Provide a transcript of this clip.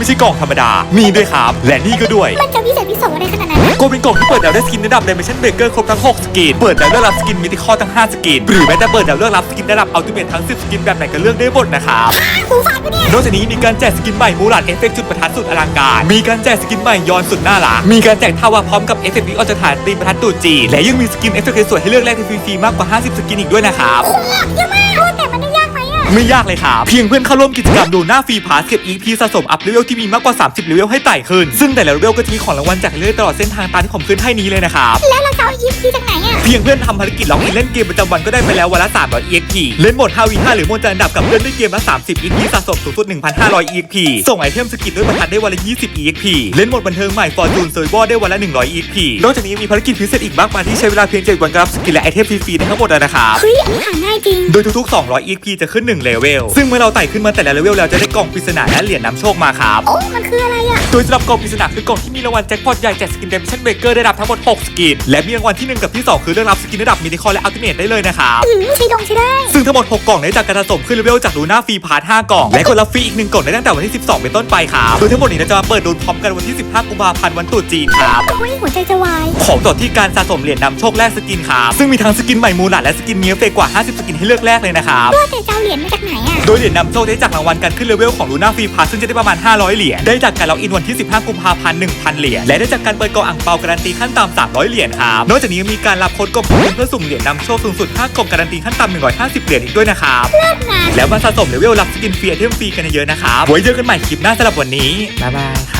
ไม่ใช่กล่องธรรมดา มีด้วยครับ และนี่ก็ด้วย มันจะพิเศษพิโสอะไรขนาดนั้นนะก็เป็นกล่องที่เปิดแล้วได้สกินระดับ Dimension Breaker ครบทั้ง 6 สกิน เปิดแล้วเลือกรับสกินมิติคอทั้ง 5 สกิน หรือแม้แต่เปิดแล้วเลือกรับสกินระดับ Ultimate ทั้ง 10 สกินแบบไหนก็เลือกได้หมดนะครับหูฟังปะเนี่ยนอกจากนี้มีการแจกสกินใหม่มูลาดเอฟเฟกต์จุดประทัดสุดอลังการ มีการแจกสกินใหม่ย้อนสุดน่ารัก มีการแจกทาวาพร้อมกับเอฟเฟกต์วิออกจากฐานตีประทัดตูจีนและยังมีสกินเอฟเฟกต์สวยๆให้เลือกแลกฟรีๆมากกว่า 50 สกินอีกด้วยนะครับโอ้เยอะมาก ไหมอะไม่ยากเลยครับเพียงเพื่อนเข้าร่วมกิจกรรมดูหน้าฟรีพาสเก็บ EP สะสมอัพเลเวลที่มีมากกว่า 30เลเวลให้ไต่ขึ้น ซึ่งแต่ละเลเวลก็จะมีของรางวัลแจกเรื่อยๆตลอดเส้นทางตามที่ผมขึ้นให้นี้เลยนะครับแล้วเราจะเอาอีพีจากไหนอะเพียงเพื่อนทำภารกิจล็อกอินเล่นเกมประจำวันก็ได้ไปแล้ววันละ300 EXP เล่นโหมด 5v5 หรือโหมดจันดับกับเพื่อนด้วยเกมละ 30 EXP สะสมสูงสุด 1,500 EXP ส่งไอเทมสกินด้วยประทัดได้วันละ 20 EXP เล่นโหมดบันเทิงใหม่ Fortune Survival ได้วันละ 100 EXP นอกจากนี้ยังมีภารกิจพิเศษอีกมากมายที่ใช้เวลาเพียง7วันก็รับสกินและไอเทมฟรีๆได้ทั้งหมดเลยนะครับเฮ้ยอันนี้หาง่ายจริงโดยทุกๆ 200 EXP จะขึ้น1เลเวลซึ่งเมื่อเราไต่ขึ้นมาแต่ละเลเวลแล้วจะได้กล่องปริศนาและเหรียญนำโชคมาครับ โอ้ มันคืออะไรอะโดยสำหรับกล่องปริศนาคือกล่องที่มีรางวัลแจ็คพอตใหญ่แจกสกินเดมิชันเบเกอร์ได้รับทั้งหมด 6 สกิน และมีรางวัลที่ 1 กับที่ 2 คือเรื่องรับสกินระดับมินิคอร์และอัลติเมทได้เลยนะครับอืมใช้ดงใช้ได้ ซึ่งทั้งหมด 6 กล่องได้จากการสะสมขึ้นเลเวลจากลูน่าฟรีพาร์ท5กล่องและกดรับฟรีอีก1กล่องได้ตั้งแต่วันที่ 12 เป็นต้นไปครับโดยทั้งหมดนี้เราจะมาเปิดดูพร้อมกันวันที่ 15 กุมภาพันธ์วันตรุษจีนครับโอ้ยหัวใจจะวาย ของต่อที่การสะสมเหรียญนำโชคแลกสกินครับซึ่งมีทั้งสกินใหม่มูลาดและสกินเนี้ยเฟกกว่า 50 สกินให้เลือกแลกเลยนะครับ ว่าแต่จะเอาเหรียญมาจากไหนอะโดยเหรียญนำโชคได้จากรางวัลการขึ้นเลเวลของลูน่าฟรีพาซึ่งจะได้ประมาณ 500 เหรียญ ได้จากการล็อกอินวันที่ 15 กุมภาพันธ์ 1,000 เหรียญ และได้จากการเปิดกล่องอ่างเปาการันตีขั้นต่ำ300 เหรียญครับ นอกจากนี้ยังมีการรับโค้ดกล่องเพื่อสุ่มเหรียญนำโชคสูงสุด5กล่องการันตีขั้นต่ำ150 เหรียญอีกด้วยนะครับเลิศนะแล้วมาสะสมเลเวลรับสกินฟรีไอเทมฟรีกันเยอะๆนะครับไว้เจอกันใหม่คลิปหน้าสำหรับวันนี้บ๊ายบายครับ